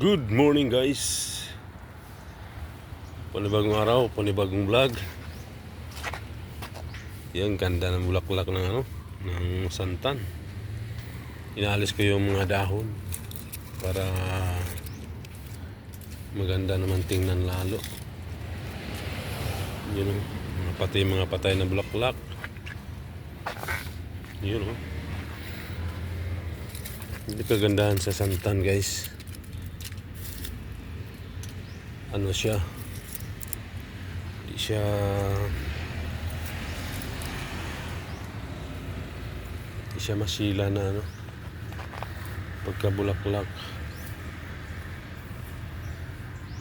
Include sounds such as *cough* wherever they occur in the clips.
Good morning guys. Panibagong araw, panibagong vlog. Yan, ganda ng bulaklak ng ano Ng santan. Inalis ko yung mga dahon Para Maganda naman tingnan lalo. Yun o mga Pati mga patay na bulaklak. Yun o Hindi kagandahan sa santan guys ano siya? Di siya di siya masila na ano. Pagkabulaklak.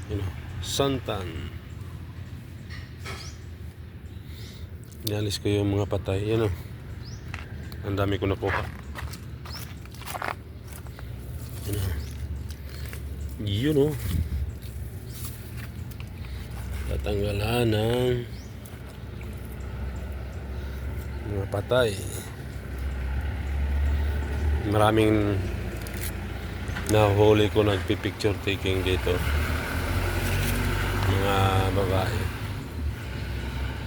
You know santan. Inalis ko yung mga patay. Yan o ang dami ko nakuha. Yun o o tatanggalan ng mga patay. Maraming nahuli ko nagpipicture taking dito. Mga babae.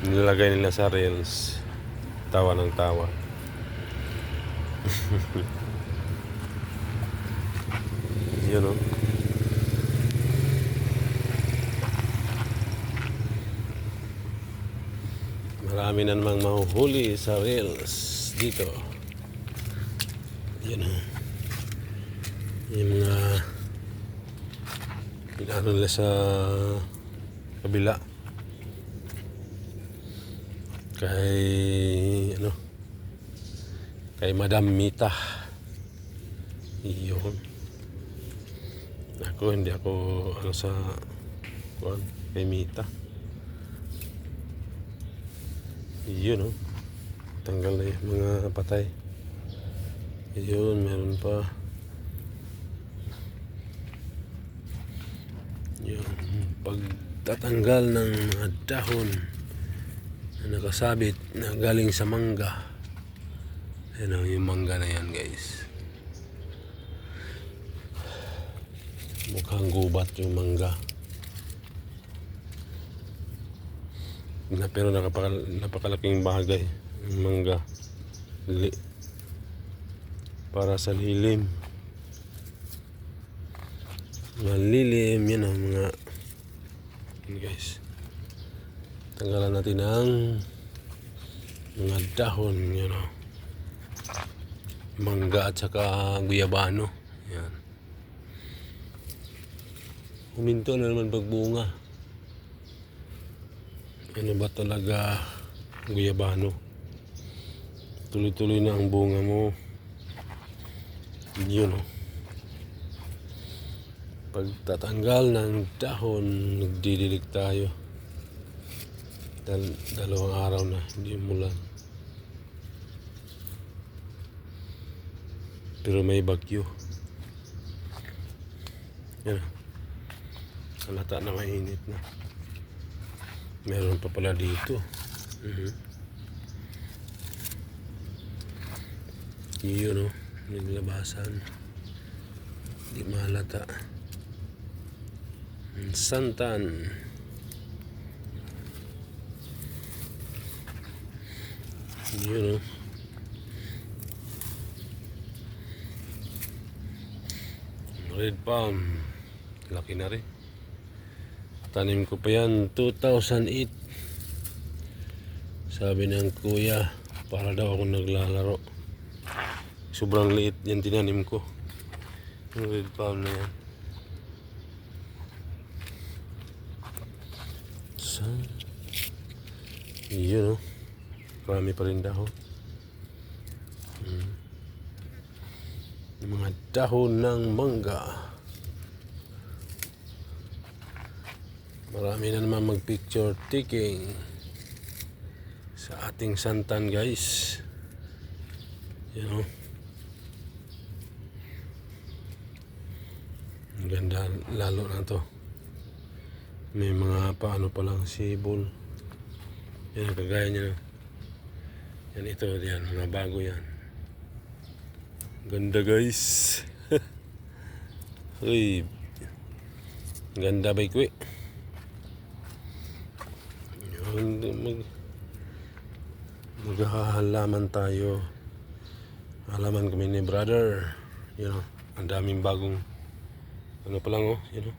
Nilagay nila sa reels. Tawa ng tawa. *laughs* Yun o Marami na namang mahuhuli sa reels dito. Yan. Yung mga pinano nila sa kabila. Kay ano kay Madam Mita. Iyon. Ako hindi ako ano sa kuan kay Mita. Yun oh. Tanggal na yung mga patay. Yun, meron pa. Yun. Pagtatanggal ng mga dahon na nakasabit na galing sa mangga. Yan oh, yung mangga na yan guys. Mukhang gubat yung mangga. Na pero nakapakal, napakalaking bagay ang mangga. Li, para sa lilim. Mga lilim yan ang mga yan guys. Tanggalan natin ang mga dahon yan o mangga at saka guyabano. Yan. Huminto na naman pagbunga ano ba talaga guyabano tuloy-tuloy na ang bunga mo. Yun oh. Pagtatanggal ng dahon nagdidilig tayo. Dal dalawang araw na hindi umulan. Pero may bagyo. Yan oh. halata na mainit na Meron pa pala dito. Mhm. Yun o. Naglabasan. Hindi mahalata. Santan. Yun o. Red palm. Laki na rin. Tanim ko pa yan 2008. Sabi ng kuya, para daw ako naglalaro. Sobrang liit yan tinanim ko. Yung red palm na yan. So, yun o. Marami pa rin dahon. Hmm. Yung mga dahon ng mangga. Marami na naman mag-picture taking sa ating santan guys. You know. Ang ganda lalo na to. May mga paano pa lang sibol. Yan ang kagaya niya. Yan ito, yan. Mga bago yan. Ganda guys. *laughs* Uy, Ganda ba kwe? Yun, mag maghahalaman tayo. Halaman kami ni brother. You know, ang daming bagong ano pa lang oh, you know.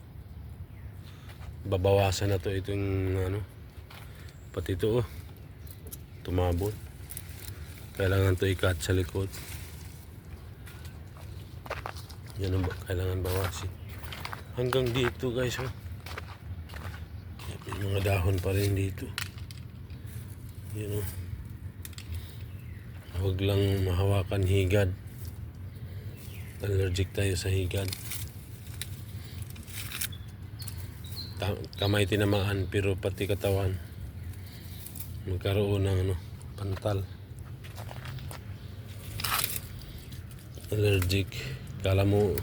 Babawasan na to itong ano pati ito oh. Tumabot. Kailangan to ikat sa likod. Yan ang kailangan bawasin. Hanggang dito guys oh. May mga dahon pa rin dito. Yan oh. Huwag lang mahawakan higad. Allergic tayo sa higad. Kamay tinamaan pero pati katawan magkaroon ng ano, pantal. Allergic. Kala mo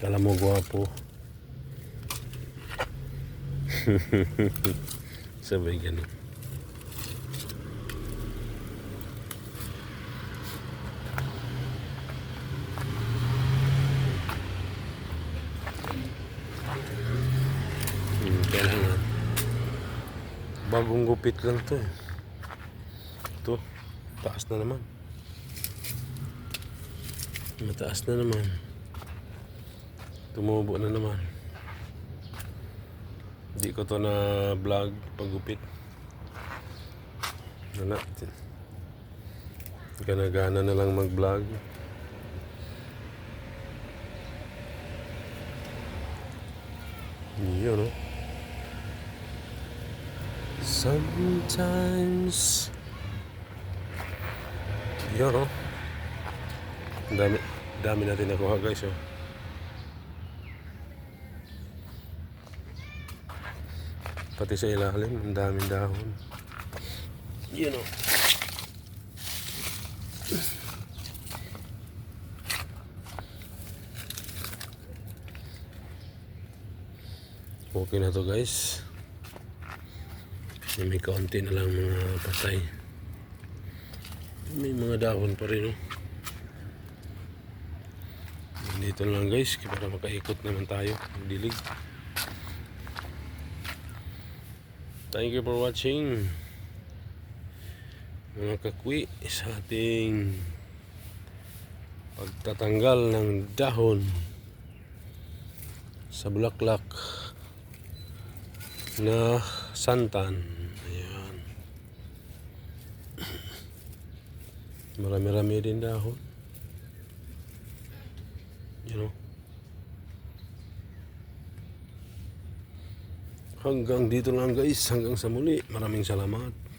kala mo *laughs* gwapo. Sabay ganun. Hmm, kailangan. Bagong gupit lang to eh. Ito, taas na naman. Mataas na naman. Tumubo na naman. Hindi ko to na vlog paggupit. Wala. Gana-gana na lang mag-vlog. Yun, no? Sometimes Yun, no? Ang dami, dami natin nakuha guys, oh. Pati sa ilalim, ang daming dahon. Yun, oh. Okay na to guys. May kaunti na lang mga patay. May mga dahon pa rin. Oh. Dito lang guys para makaikot naman tayo. Dilig. Thank you for watching. Mga kakwi sa ating pagtatanggal ng dahon sa bulaklak na santan. Ayan. Marami-rami din dahon. You know. Hanggang dito lang guys. Hanggang sa muli. Maraming salamat.